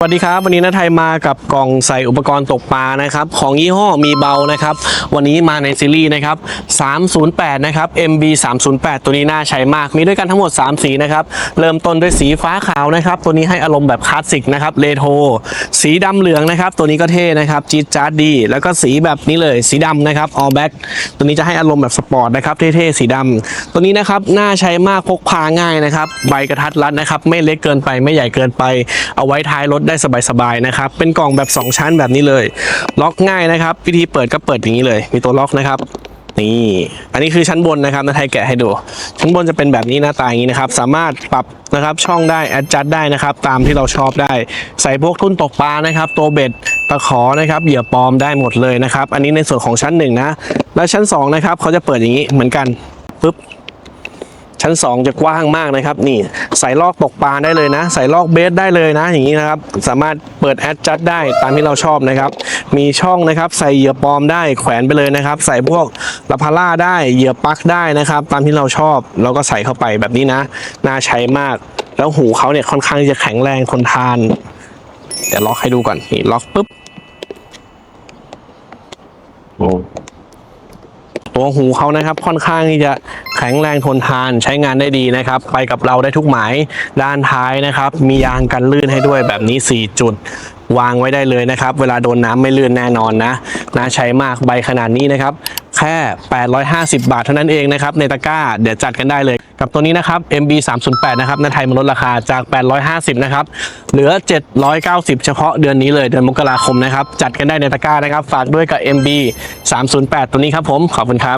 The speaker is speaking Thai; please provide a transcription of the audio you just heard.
สวัสดีครับ วันนี้นาไทยมากับกล่องใส่อุปกรณ์ตกปลานะครับ ของยี่ห้อมีเบานะครับ วันนี้มาในซีรีส์นะครับ 308 นะครับ MB 308ตัวนี้น่าใช้มาก มีด้วยกันทั้งหมด 3 สีนะครับ เริ่มต้นด้วยสีฟ้าขาวนะครับ ตัวนี้ให้อารมณ์แบบคลาสสิกนะครับเรโทรสีดำเหลืองนะครับ ตัวนี้ก็เท่นะครับจี๊ดจ๊าดดี แล้วก็สีแบบนี้เลย สีดำนะครับ all black ตัวนี้จะให้อารมณ์แบบสปอร์ตนะครับ เท่ๆสีดำตัวนี้นะครับน่าใช้มากพกพาง่ายนะครับ ใบกระทัดรัดนะครับ ไม่เล็กเกินไปไม่ใหญ่เกินไป เอาไว้ท้ายรถได้สบายๆนะครับ เป็นกล่องแบบ 2 ชั้นแบบนี้เลย ล็อกง่ายนะครับ วิธีเปิดก็เปิดอย่างนี้เลย มีตัวล็อกนะครับนี่ อันนี้คือชั้นบนนะครับนาไทยแกะให้ดู ชั้นบนจะเป็นแบบนี้หน้าตาอย่างนี้นะครับ สามารถปรับนะครับช่องได้แอดจัดได้นะครับ ตามที่เราชอบได้ ใส่พวกทุ่นตกปลานะครับตัวเบ็ดตะขอนะครับเหยื่อปลอมได้หมดเลยนะครับ อันนี้ในส่วนของชั้นหนึ่งนะ แล้วชั้นสองนะครับเขาจะเปิดอย่างนี้เหมือนกันปึ๊บ ชั้น 2 จะกว้างมากนะครับ นี่ใส่ลอกตกปลาได้เลยนะ ใส่ลอกเบสได้เลยนะ อย่างนี้นะครับ สามารถเปิดแอดจัดได้ตามที่เราชอบนะครับ มีช่องนะครับ ใส่เหยื่อปลอมได้แขวนไปเลยนะครับ ใส่พวกลาพาร่าได้เหยื่อปลั๊กได้นะครับ ตามที่เราชอบเราก็ใส่เข้าไปแบบนี้นะน่าใช้มาก แล้วหูเขาเนี่ยค่อนข้างจะแข็งแรงทนทานเดี๋ยวล็อกให้ดูก่อนนี่ล็อกปุ๊บโอ้ตัวหูเขานะครับค่อนข้างที่จะ แข็งแรงทนทานใช้งานได้ดีนะครับ ไปกับเราได้ทุกหมายด้านท้ายนะครับ มียางกันลื่นให้ด้วยแบบนี้ 4 จุด วางไว้ได้เลยนะครับ เวลาโดนน้ำไม่ลื่นแน่นอนนะน่าใช้มากใบขนาดนี้นะครับ แค่ 850 บาทเท่านั้นเองนะครับ ในตะกร้าเดี๋ยวจัดกันได้เลย กับตัวนี้นะครับ MB 308นะครับนไทยมันลดราคาจาก 850 นะครับ เหลือ 790 เฉพาะเดือนนี้เลยเดือนมกราคมนะครับ จัดกันได้ในตะกร้านะครับ ฝากด้วยกับ MB 308 ตัวนี้ครับผมขอบคุณครับ